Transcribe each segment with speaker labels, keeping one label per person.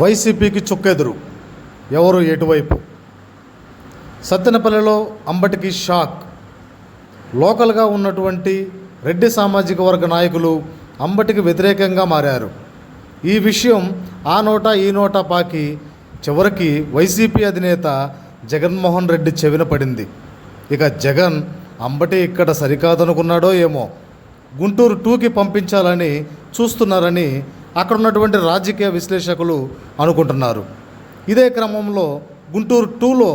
Speaker 1: వైసీపీకి చుక్కెదురు. ఎవరు ఎటువైపు? సత్తెనపల్లిలో అంబటికి షాక్. లోకల్గా ఉన్నటువంటి రెడ్డి సామాజిక వర్గ నాయకులు అంబటికి వ్యతిరేకంగా మారారు. ఈ విషయం ఆ నోట ఈ నోట పాకి చివరికి వైసీపీ అధినేత జగన్మోహన్ రెడ్డి చెవిన పడింది. ఇక జగన్ అంబటి ఇక్కడ సరికాదనుకున్నాడో ఏమో. గుంటూరు టూకి పంపించాలని చూస్తున్నారని అక్కడ ఉన్నటువంటి రాజకీయ విశ్లేషకులు అనుకుంటున్నారు. ఇదే క్రమంలో గుంటూరు టూలో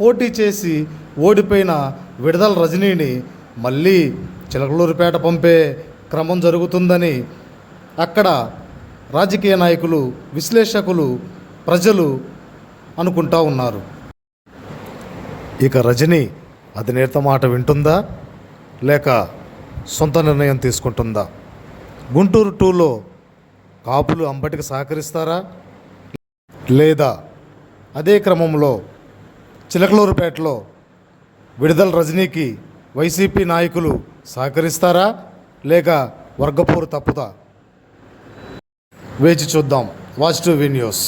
Speaker 1: పోటీ చేసి ఓడిపోయిన విడుదల రజనీని మళ్ళీ చిలకలూరుపేట పంపే క్రమం జరుగుతుందని అక్కడ రాజకీయ నాయకులు విశ్లేషకులు ప్రజలు అనుకుంటా ఉన్నారు. ఇక రజనీ అధినేత మాట వింటుందా? లేక సొంత నిర్ణయం తీసుకుంటుందా? గుంటూరు టూలో కాపులు అంబటికి సహకరిస్తారా? లేదా అదే క్రమంలో చిలకలూరుపేటలో విడుదల రజనీకి వైసీపీ నాయకులు సహకరిస్తారా? లేక వర్గపోరు తప్పుతా వేచి చూద్దాం. Watch T V news.